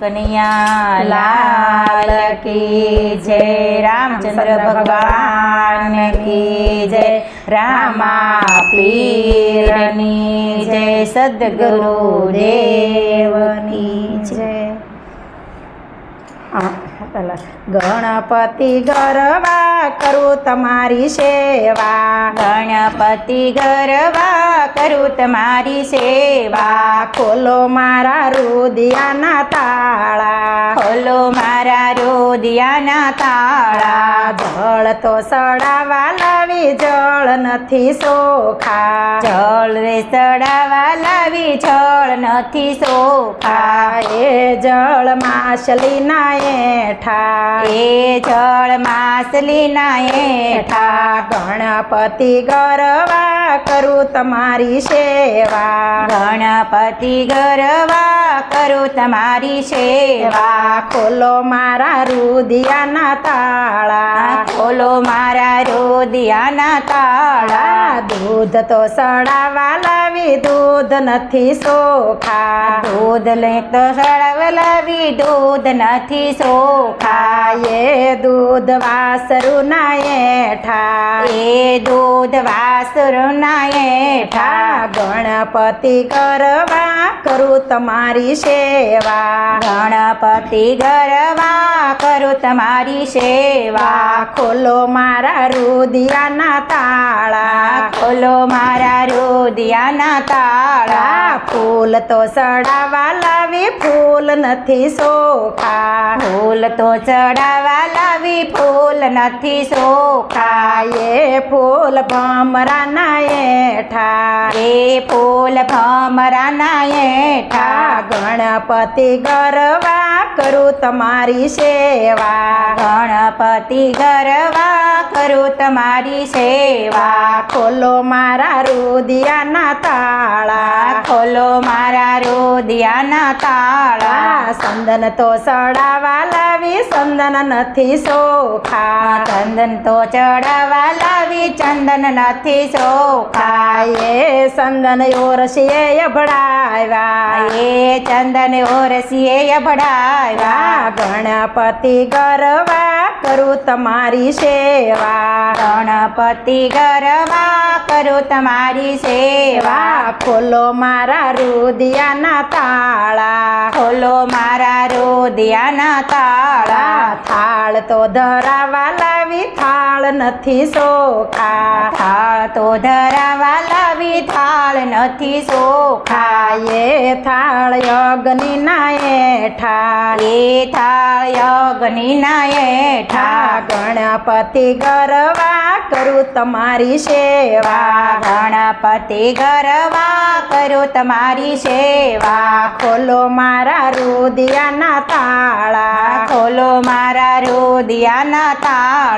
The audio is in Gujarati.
કનૈયા લાલ કી જય રામચંદ્ર ભગવાન કી જય રામા પીરની જય સદગુરુ દેવની જય. ગણપતિ ગરવા કરું તમારી સેવા. ગણપતિ ગરવા કરું તમારી સેવા. ખોલો મારા રુદિયાના તાળા. ખોલો મારા રોદિયાના તાળા. જળ તો સડાવા લાવી જળ નથી સોખા। જળ રે ચડાવા લાવી જળ નથી સોખા। એ જળ માછલીના એઠા। એ જળ માસલીના એઠા। ગણપતિ ગરવા કરું તમારી સેવા। ગણપતિ ગરવા કરું તમારી સેવા। ખોલો મારા રુદિયાના તાળા। ખોલો મારા રોદિયાના તાળા, દૂધ તો સડાવા લાવી, દૂધ નથી સોખા. દૂધ લે તો સડાવા લાવી, દૂધ નથી સોખા. એ દૂધ વાસરું ના એઠા. એ દૂધ વાસુરના એઠા. ગણપતિ કરવા કરું તમારી સેવા. ગણપતિ ગરવા કરું તમારી સેવા. ખોલો મારા રુદિયાના તાળા. ખોલો મારા રોદિયાના તાળા. ફૂલ તો ચડાવા લાવી ફૂલ નથી સોખા. ફૂલ તો ચડાવા લાવી ફૂલ નથી સોખા. ફૂલ ભમરાના એઠા રે ફૂલ ભમરાના એઠા ગણપતિ ગરવા કરું તમારી સેવા. ગણપતિ ગરવા કરું તમારી સેવા. ખોલો મારા રુદિયાના તાળા. ખોલો મારા રોદિયાના તાળા. સંદન તો સડાવા લાવી, સંદન નથી સોખા. ચંદન તો ચડાવા લાવી, ચંદન નથી સોખા એ સંદન ઓરસીએ અભડાવ્યા. એ ચંદન ઓરસીએ અભડાવ્યા. ગણપતિ ગરવા કરું તમારી સેવા. ગણપતિ ગરવા કરું તમારી સેવા. ખોલો મારા રુદિયાના તાળા. ખોલો મારા રોદિયાના તાળા. થાળ તો ધરાવા લાવી થાળ નથી સોખા. થાળ તો ધરાવા લાવી થાળ નથી સોખા એ થાળ અગ્નિ ના એઠા એ થાળ અગ્નિના એઠા ગણપતિ ગરવા કરું તમારી સેવા. ગણપતિ ગરવા કરું તમારી સેવા. ખોલો મારા રુદિયાના તાળા ખોલો મારા રુદિયાના તાળા